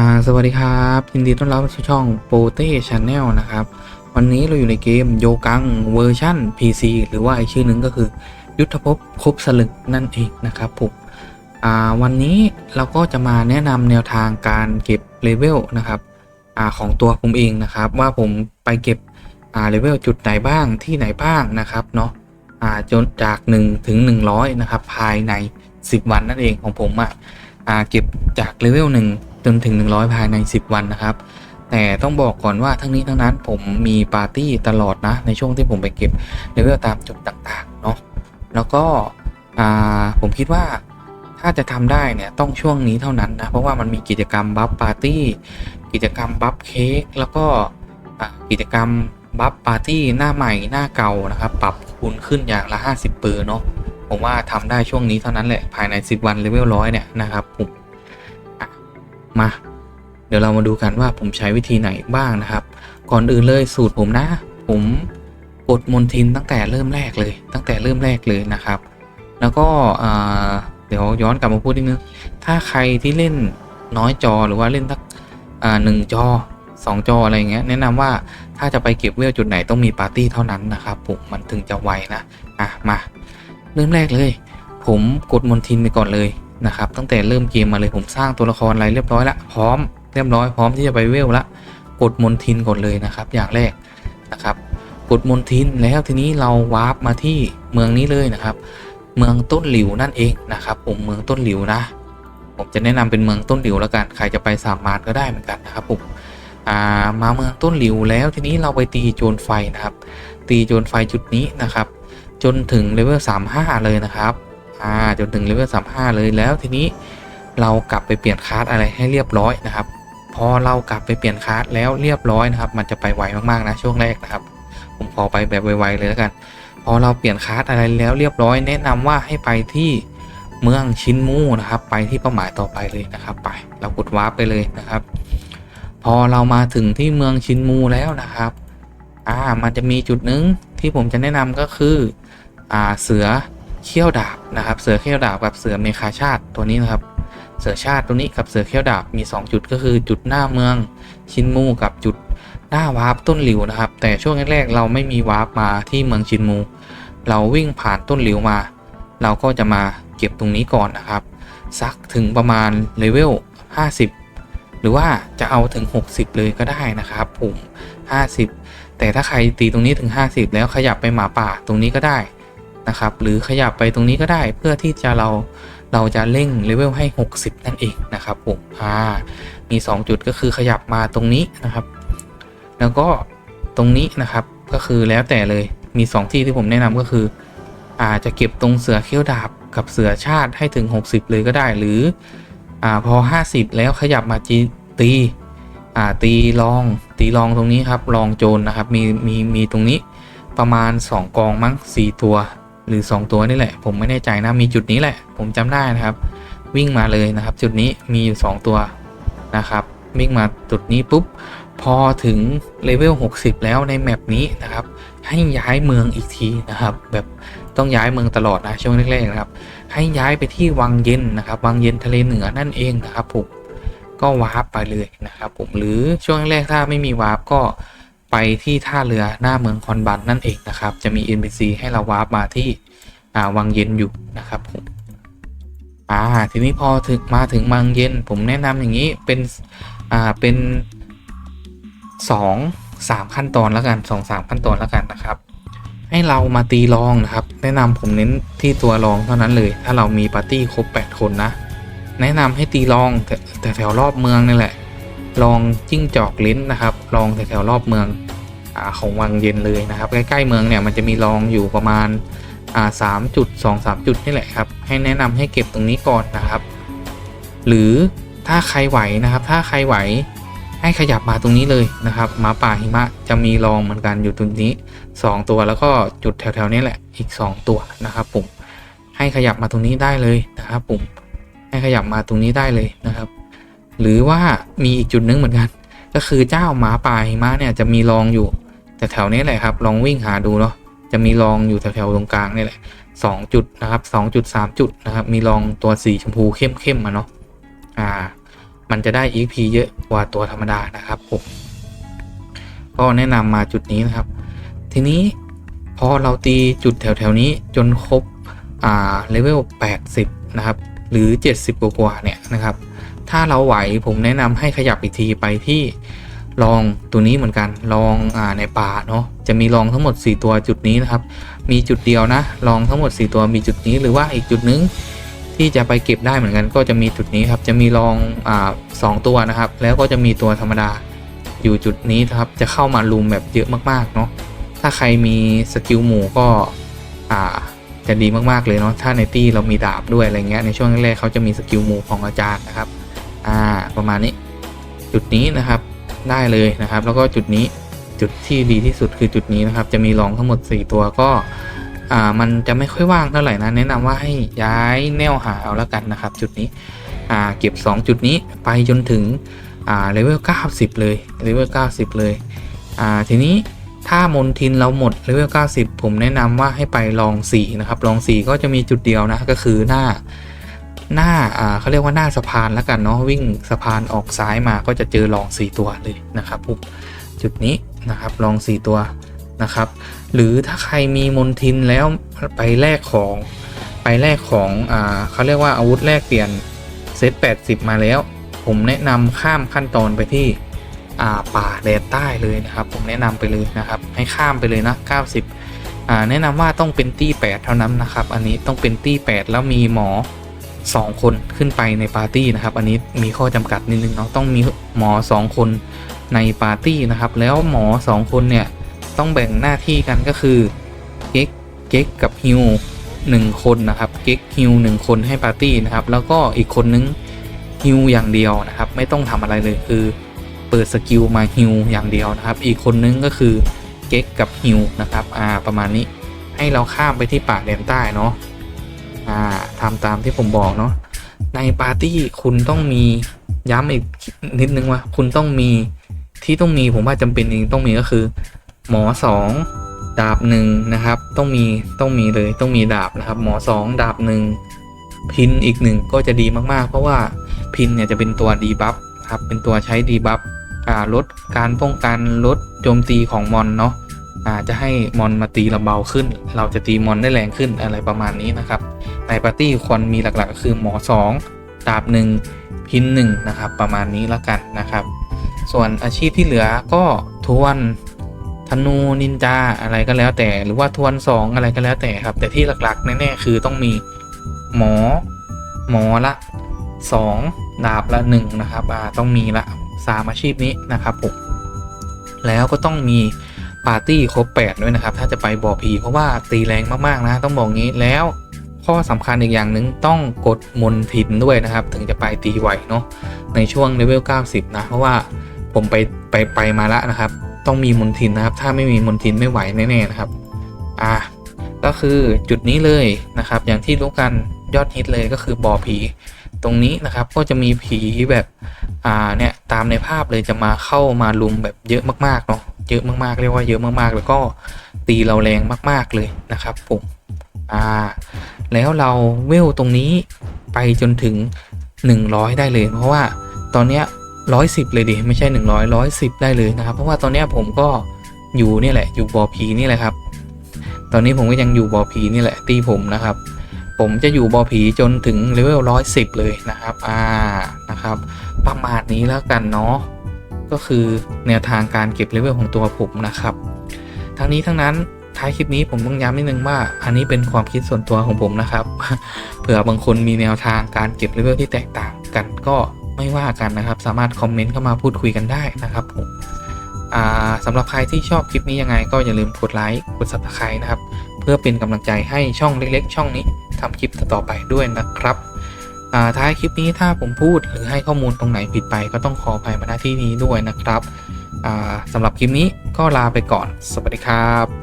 อ่าสวัสดีครับยินดีต้อนรับสู่ช่องโปเต้ชาแนลนะครับ วันนี้เราอยู่ในเกมโยกังเวอร์ชัน PC หรือว่าอีกชื่อหนึ่งก็คือ ยุทธภพครบสลึกนั่นเองนะครับผมอ่าวันนี้เราก็จะมาแนะนำแนวทางการเก็บเลเวลนะครับอ่าของตัวผมเองนะครับ ว่าผมไปเก็บอ่าเลเวลจุดไหนบ้างที่ไหนบ้างนะครับเนาะอ่าจนจาก 1 ถึง 100 นะครับ ภายใน 10 วันนั่นเองของผมอะอ่าเก็บจากเลเวล1 จนถึง 100 ภายใน 10 วันนะครับ แต่ต้องบอกก่อนว่าทั้งนี้ทั้งนั้นผมมีปาร์ตี้ตลอดนะ ในช่วงที่ผมไปเก็บเลเวลตามจุดต่างๆเนาะแล้วก็อ่าผมคิดว่าถ้าจะทำได้เนี่ยต้องช่วงนี้เท่านั้นนะ เพราะว่ามันมีกิจกรรมบัฟปาร์ตี้กิจกรรมบัฟเค้กแล้วก็อ่ากิจกรรมบัฟปาร์ตี้หน้าใหม่หน้าเก่านะครับ ปรับคูณขึ้นอย่างละ 50 เปอร์เนาะผมว่าทำได้ช่วงนี้เท่านั้นแหละ ภายใน 10 วันเลเวลร้อยเนี่ยนะครับผม มา เดี๋ยวเรามาดูกันว่าผมใช้วิธีไหนบ้างนะครับ ก่อนอื่นเลยสูตรผมนะ ผมกดมนทินตั้งแต่เริ่มแรกเลย ตั้งแต่เริ่มแรกเลยนะครับ แล้วก็เดี๋ยวย้อนกลับมาพูดนิดนึงถ้าใครที่เล่นน้อยจอหรือว่าเล่นสักหนึ่งจอสองจออะไรเงี้ยแนะนำว่าถ้าจะไปเก็บเวลจุดไหนต้องมีปาร์ตี้เท่านั้นนะครับผมมันถึงจะไวนะ อะ มา เริ่มแรกเลย ผมกดมนทินไปก่อนเลย นะครับตั้งแต่เริ่มเกมมาเลยผมสร้างตัวละครอะไรเรียบร้อยละพร้อมเรียบร้อยพร้อมที่จะไปเวลละกดมนทินก่อนเลยนะครับ อย่างแรกนะครับ กดมนทินแล้วทีนี้เราวาร์ปมาที่เมืองนี้เลยนะครับ เมืองต้นหลิวนั่นเองนะครับ ผมเมืองต้นหลิวนะ ผมจะแนะนำเป็นเมืองต้นหลิวแล้วกันใครจะไปสามมารก็ได้เหมือนกันนะครับผมามาเมืองต้นหลิวแล้วทีนี้เราไปตีโจรไฟนะครับ ตีโจรไฟจุดนี้นะครับ จนถึงเลเวล35 เลยนะครับ อ่าจนถึงเลเวล35เลยแล้วทีนี้เรากลับไปเปลี่ยนคาร์ดอะไรให้เรียบร้อยนะครับ พอเรากลับไปเปลี่ยนคาร์ดแล้วเรียบร้อยนะครับ มันจะไปไวมากๆนะช่วงแรกนะครับ ผมขอไปแบบไวๆเลยแล้วกัน พอเราเปลี่ยนคาร์ดอะไรแล้วเรียบร้อย แนะนำว่าให้ไปที่เมืองชินมูนะครับ ไปที่เป้าหมายต่อไปเลยนะครับ ไปเรากดวาร์ปไปเลยนะครับ พอเรามาถึงที่เมืองชินมูแล้วนะครับ อ่ามันจะมีจุดหนึ่งที่ผมจะแนะนำก็คือ อ่าเสือ เขี้ยวดาบนะครับ เสือเขี้ยวดาบกับเสือเมคาชาติตัวนี้นะครับ เสือชาติตัวนี้กับเสือเขี้ยวดาบมี 2 จุดก็คือจุดหน้าเมืองชินมูกับจุดหน้าวาร์ปต้นหลิวนะครับ แต่ช่วงแรกๆเราไม่มีวาร์ปมาที่เมืองชินมู เราวิ่งผ่านต้นหลิวมา เราก็จะมาเก็บตรงนี้ก่อนนะครับสักถึงประมาณเลเวล50 หรือว่าจะเอาถึง 60 เลยก็ได้นะครับผม50 แต่ถ้าใครตีตรงนี้ถึง 50 แล้วขยับไปหมาป่าตรงนี้ก็ได้ นะครับ หรือขยับไปตรงนี้ก็ได้เพื่อที่จะเราเราจะเร่งเลเวลให้ 60 นั่นเองนะครับผมอ่ามี 2 จุดก็คือขยับมาตรงนี้นะครับ แล้วก็ตรงนี้นะครับก็คือแล้วแต่เลยมี 2 ที่ที่ผมแนะนำก็คืออาจจะเก็บตรงเสือเขี้ยวดาบกับเสือชาติให้ถึง 60 เลยก็ได้หรืออ่าพอ 50 แล้วขยับมาจีตีอ่าตีลองตีลองตรงนี้ครับลองโจรนะครับมีมีมีตรงนี้ประมาณ 2 กองมั้ง4ตัว หรือ 2 ตัวนี่แหละ ผมไม่แน่ใจนะมีจุดนี้แหละ ผมจำได้นะครับ วิ่งมาเลยนะครับ จุดนี้มีอยู่ 2 ตัวนะครับ วิ่งมาจุดนี้ปุ๊บพอถึงเลเวล 60 แล้วในแมปนี้นะครับ ให้ย้ายเมืองอีกทีนะครับ แบบต้องย้ายเมืองตลอดนะช่วงแรกๆนะครับ ให้ย้ายไปที่วังเย็นนะครับ วังเย็นทะเลเหนือนั่นเองนะครับผมก็วาร์ปไปเลยนะครับ ผมหรือช่วงแรกถ้าไม่มีวาร์ปก็ ไปที่ท่าเรือหน้าเมืองคอนบันนั่นเองนะครับ จะมี NPC ให้เราวาร์ปมาที่วังเย็นอยู่นะครับผมอ่าทีนี้พอถึงมาถึงวังเย็น ผมแนะนำอย่างนี้เป็นอ่าเป็นสองสามขั้นตอนแล้วกันสองสามขั้นตอนแล้วกันนะครับ ให้เรามาตีรองนะครับ แนะนำผมเน้นที่ตัวรองเท่านั้นเลย ถ้าเรามีปาร์ตี้ครบ 8 คนนะ แนะนำให้ตีรองแต่แถวรอบเมืองนี่แหละ ลองจิ้งจอกลิ้นนะครับ ลองแถวๆรอบเมืองอของวังเย็นเลยนะครับ ใกล้ๆเมืองเนี่ยมันจะมีรองอยู่ประมาณสามจุดสองสามจุดนี่แหละครับ ให้แนะนำให้เก็บตรงนี้ก่อนนะครับ หรือถ้าใครไหวนะครับ ถ้าใครไหวให้ขยับมาตรงนี้เลยนะครับหมาป่าหิมะจะมีรองเหมือนกันอยู่ตรงนี้ 2 ตัวแล้วก็จุดแถวๆนี้แหละอีก 2 ตัวนะครับผมให้ขยับมาตรงนี้ได้เลยนะครับผมให้ขยับมาตรงนี้ได้เลยนะครับ หรือว่ามีอีกจุดนึงเหมือนกัน ก็คือเจ้าหมาป่าหิมะเนี่ยจะมีรองอยู่แต่แถวนี้แหละครับ ลองวิ่งหาดูเนาะจะมีรองอยู่แถวๆตรงกลางนี่แหละสองจุดนะครับสองจุดสามจุดนะครับ มีรองตัวสีชมพูเข้มๆมาเนาะอ่า มันจะได้ EP เยอะกว่าตัวธรรมดานะครับผมก็แนะนำมาจุดนี้นะครับ ทีนี้พอเราตีจุดแถวๆนี้จนครบอ่าเลเวล80 นะครับ หรือ 70 กว่าๆเนี่ยนะครับ ถ้าเราไหวผมแนะนำให้ขยับอีกทีไปที่ลองตัวนี้เหมือนกันลองอ่าในป่าเนาะจะมีลองทั้งหมด 4 ตัวจุดนี้นะครับ มีจุดเดียวนะลองทั้งหมด 4 ตัวมีจุดนี้หรือว่าอีกจุดนึงที่จะไปเก็บได้เหมือนกัน ก็จะมีจุดนี้ครับจะมีลองอ่าสองตัวนะครับ แล้วก็จะมีตัวธรรมดาอยู่จุดนี้ครับจะเข้ามาลุมแบบเยอะมากๆเนาะถ้าใครมีสกิลหมู่ก็อ่าจะดีมากๆเลยเนาะถ้าในตี้เรามีดาบด้วยอะไรเงี้ยในช่วงแรกๆเขาจะมีสกิลหมู่ของอาจารย์นะครับ อ่าประมาณนี้ จุดนี้นะครับได้เลยนะครับ แล้วก็จุดนี้จุดที่ดีที่สุดคือจุดนี้นะครับ จะมีรองทั้งหมด 4 ตัวก็อ่ามันจะไม่ค่อยว่างเท่าไหร่นะแนะนำว่าให้ย้ายแนวหาเอาแล้วกันนะครับ จุดนี้อ่าเก็บ 2 จุดนี้ไปจนถึงอ่าเลเวล90 เลยเลเวล90 เลยอ่าทีนี้ถ้ามนทินเราหมดเลเวล90 ผมแนะนำว่าให้ไปลอง 4 นะครับลอง 4 ก็จะมีจุดเดียวนะก็คือหน้า หน้าอ่าเขาเรียกว่าหน้าสะพานแล้วกันเนาะวิ่งสะพานออกซ้ายมาก็จะเจอลอง 4 ตัวเลยนะครับผมจุดนี้นะครับลอง 4 ตัวนะครับ หรือถ้าใครมีมนทินแล้วไปแลกของไปแลกของอ่าเขาเรียกว่าอาวุธแลกเปลี่ยนเซต80 มาแล้ว ผมแนะนำข้ามขั้นตอนไปที่อ่าป่าแดนใต้เลยนะครับ ผมแนะนำไปเลยนะครับ ให้ข้ามไปเลยนะ 90อ่าแนะนำว่าต้องเป็นตี้8เท่านั้นนะครับ อันนี้ต้องเป็นตี้8แล้วมีหมอ 2 คนขึ้นไปในปาร์ตี้นะครับ อันนี้มีข้อจำกัดนิดนึงเนาะต้องมีหมอ 2 คนในปาร์ตี้นะครับ แล้วหมอ 2 คนเนี่ยต้องแบ่งหน้าที่กันก็คือเก๊กเก๊กกับฮิวหนึ่งคนนะครับเก๊กฮิวหนึ่งคนให้ปาร์ตี้นะครับ แล้วก็อีกคนนึงฮิวอย่างเดียวนะครับ ไม่ต้องทำอะไรเลยคือ เปิดสกิลมาฮิวอย่างเดียวนะครับ อีกคนนึงก็คือเก๊กกับฮิวนะครับอ่าประมาณนี้ให้เราข้ามไปที่ป่าแดนใต้เนาะ อ่าทำตามที่ผมบอกเนาะในปาร์ตี้คุณต้องมีย้ำอีกนิดนึงว่าคุณต้องมีที่ต้องมีผมว่าจำเป็นจริงต้องมีก็คือ หมอสองดาบหนึ่งนะครับ ต้องมีต้องมีเลยต้องมีดาบนะครับ หมอสองดาบหนึ่งพินอีกหนึ่งก็จะดีมากๆ เพราะว่าพินเนี่ยจะเป็นตัวดีบัฟครับเป็นตัวใช้ดีบัฟลดการป้องกันลดโจมตีของมอนเนาะ อ่าจะให้มอนมาตีเราเบาขึ้น เราจะตีมอนได้แรงขึ้นอะไรประมาณนี้นะครับ ในปาร์ตี้ควรมีหลักๆก็คือหมอ 2 ดาบ 1 พิน1นะครับ ประมาณนี้แล้วกันนะครับ ส่วนอาชีพที่เหลือก็ทวนธนูนินจาอะไรก็แล้วแต่ หรือว่าทวน 2 อะไรก็แล้วแต่ครับ แต่ที่หลักๆแน่ๆคือต้องมีหมอ หมอละ 2 ดาบละ 1 นะครับอ่าต้องมีละ3อาชีพนี้นะครับผมแล้วก็ต้องมี ปาร์ตี้ครบ8ด้วยนะครับ ถ้าจะไปบ่อผีเพราะว่าตีแรงมากๆนะต้องบอกงี้แล้วข้อสำคัญอีกอย่างหนึ่งต้องกดมนทินด้วยนะครับ ถึงจะไปตีไหวเนาะในช่วงเลเวล90 นะ เพราะว่าผมไปไปไปมาแล้วนะครับ ต้องมีมนทินนะครับ ถ้าไม่มีมนทินไม่ไหวแน่ๆนะครับอะก็คือจุดนี้เลยนะครับ อย่างที่รู้กันยอดฮิตเลยก็คือบ่อผี ตรงนี้นะครับก็จะมีผีแบบ อ่าเนี่ยตามในภาพเลยจะมาเข้ามาลุมแบบเยอะมากๆเนาะเยอะมากๆเรียกว่าเยอะมากๆ แล้วก็ตีเราแรงมากๆเลยนะครับผมอ่าแล้วเราเวลตรงนี้ไปจนถึง 100 ได้เลย เพราะว่าตอนเนี้ยร้อยสิบเลยดิไม่ใช่ 100ร้อยสิบได้เลยนะครับ เพราะว่าตอนเนี้ยผมก็อยู่นี่แหละอยู่บอพีนี่แหละครับ ตอนนี้ผมก็ยังอยู่บอพีนี่แหละตีผมนะครับ ผมจะอยู่บอผีจนถึงเลเวลร้อยสิบเลยนะครับอ่านะครับ ประมาณนี้แล้วกันเนาะก็คือแนวทางการเก็บเลเวลของตัวผมนะครับ ทั้งนี้ทั้งนั้นท้ายคลิปนี้ผมต้องย้ำนิดนึงว่า อันนี้เป็นความคิดส่วนตัวของผมนะครับ เผื่อบางคนมีแนวทางการเก็บเลเวลที่แตกต่างกันก็ไม่ว่ากันนะครับ สามารถคอมเมนต์เข้ามาพูดคุยกันได้นะครับผมสำหรับใครที่ชอบคลิปนี้ยังไงก็อย่าลืมกดไลค์กด subscribe นะครับ เพื่อเป็นกำลังใจให้ช่องเล็กๆ ช่องนี้ทำคลิปต่อไปด้วยนะครับ ท้ายคลิปนี้ถ้าผมพูดหรือให้ข้อมูลตรงไหนผิดไป ก็ต้องขออภัยมาณที่นี้ด้วยนะครับสำหรับคลิปนี้ก็ลาไปก่อน สวัสดีครับ